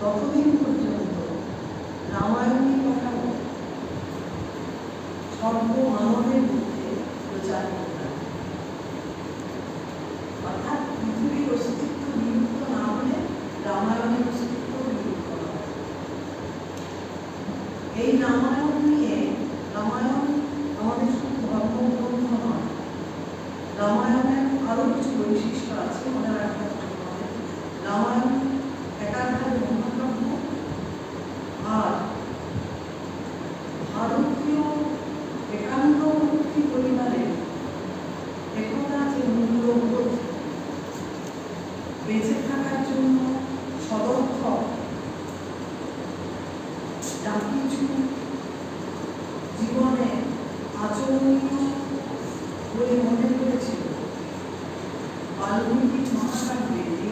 ততদিন পর্যন্ত রামায়ণী কথা সর্বমানবের মধ্যে প্রচার অর্থাৎ পৃথিবীর অস্তিত্ব বিলুপ্ত না হলে রামায়ণের অস্তিত্ব বিলুপ্ত হবে এই রামায়ণ নিয়ে রামায়ণ আমাদের শুধু ধর্মগ্রন্থ নয়, রামায়ণের আরও কিছু বৈশিষ্ট্য আছে মনে রাখতে হবে রামায়ণ একাধারে মহাকাব্য আর ভারতীয় একান্তবর্তী পরিবারের একতা যে মূল্যবোধ, বেঁচে থাকার জন্য সদর্থক, যা কিছু জীবনে আচরণীয় বলে মনে করেছিল। বাল্মীকি মহাকাব্যে এই